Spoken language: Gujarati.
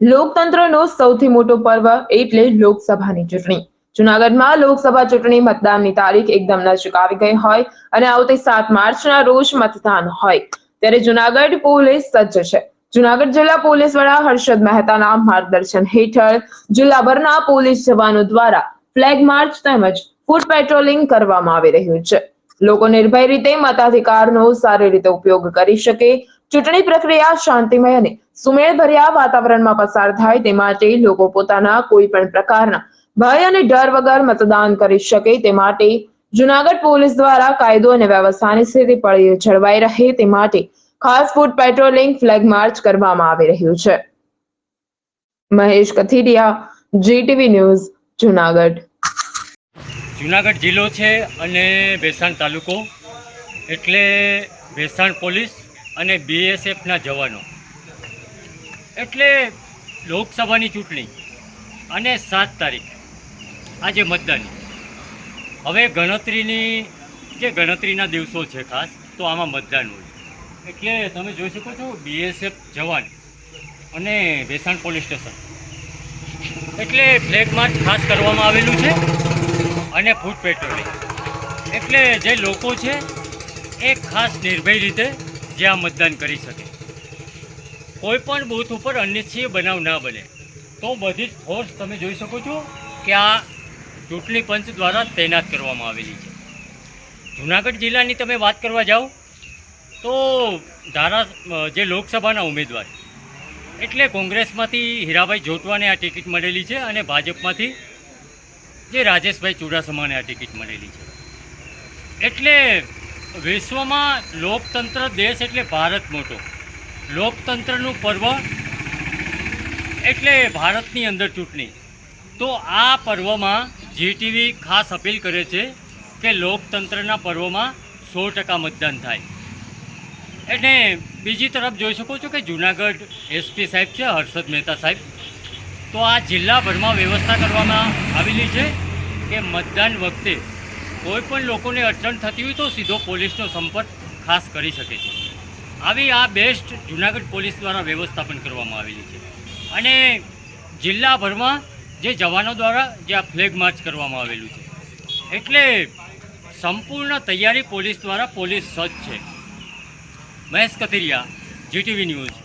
લોકતંત્રનો સૌથી મોટો પર્વ એટલે લોકસભાની ચૂંટણી. જુનાગઢમાં લોકસભા ચૂંટણી મતદાનની તારીખ એકદમ નજીક આવી ગઈ હોય અને આવતી સાત માર્ચના રોજ મતદાન હોય. ત્યારે જુનાગઢ પોલીસ સજ્જ છે. જુનાગઢ જિલ્લા પોલીસ વડા હર્ષદ મહેતાના માર્ગદર્શન હેઠળ જિલ્લાભરના પોલીસ જવાનો દ્વારા ફ્લેગ માર્ચ તેમજ ફૂટ પેટ્રોલિંગ કરવામાં આવી રહ્યું છે. લોકો નિર્ભય રીતે મતાધિકારનો સારી રીતે ઉપયોગ કરી શકે. ચૂંટણી પ્રક્રિયા શાંતિમય અને સુમેળભર્યા વાતાવરણમાં પસાર થાય તે માટે લોકો પોતાના કોઈ પણ પ્રકારના ભય અને ડર વગર મતદાન કરી શકે તે માટે જુનાગઢ પોલીસ દ્વારા કાયદો અને વ્યવસ્થાની સ્થિતિ પડી જળવાઈ રહે તે માટે ખાસ ફૂડ પેટ્રોલિંગ ફ્લેગ માર્ચ કરવામાં આવી રહ્યું છે. Mahesh Kathiriya, GTV news, Junagadh. Junagadh જિલ્લો છે અને ભેસાણ તાલુકો. એટલે ભેસાણ પોલીસ અને બીએસએફના જવાનો. એટલે લોકસભાની ચૂંટણી અને સાત તારીખ આજે મતદાનની હવે ગણતરીની જે ગણતરીના દિવસો છે ખાસ, તો આમાં મતદાન હોય. એટલે તમે જોઈ શકો છો, બીએસએફ જવાન અને વેસાણ પોલીસ સ્ટેશન. એટલે ફ્લેગ માર્ચ ખાસ કરવામાં આવેલું છે અને ફૂટ પેટ્રોલિંગ. એટલે જે લોકો છે, એ ખાસ નિર્ભય રીતે જ્યાં મતદાન કરી શકે. કોઈ પણ બૂથ ઉપર અનિચ્છીય બનાવ ના બને. તો બધી જ ફોર્સ તમે જોઈ શકો છો કે આ ચૂંટણી પંચ દ્વારા તૈનાત કરવામાં આવેલી છે. જુનાગઢ જિલ્લાની તમે વાત કરવા જાઓ, તો ધારા જે લોકસભાના ઉમેદવાર, એટલે કોંગ્રેસમાંથી હીરાભાઈ જોટવાને આ ટિકિટ મળેલી છે અને ભાજપમાંથી જે રાજેશભાઈ ચુડાસમાને આ ટિકિટ મળેલી છે. એટલે વિશ્વમાં લોકતંત્ર દેશ એટલે ભારત મોટો. લોકતંત્રનું પર્વ એટલે ભારતની અંદર ચૂંટણી. તો આ પર્વમાં જીટીવી ખાસ અપીલ કરે છે કે લોકતંત્રના પર્વમાં સો ટકા મતદાન થાય. એટલે બીજી તરફ જોઈ શકો છો કે જુનાગઢ એસપી સાહેબ છે, હર્ષદ મહેતા સાહેબ. તો આ જિલ્લાભરમાં વ્યવસ્થા કરવામાં આવેલી છે કે મતદાન વખતે કોઈ પણ લોકોને અડચણ થતી હોય તો સીધો પોલીસનો સંપર્ક ખાસ કરી શકે છે. આવી આ બેસ્ટ જુનાગઢ પોલીસ દ્વારા વ્યવસ્થાપન કરવામાં આવેલી છે. અને જિલ્લાભરમાં જે જવાનો દ્વારા જે આ ફ્લેગ માર્ચ કરવામાં આવેલું છે. એટલે સંપૂર્ણ તૈયારી પોલીસ દ્વારા પોલીસ સજ્જ છે. Mahesh Kathiriya, GTV news.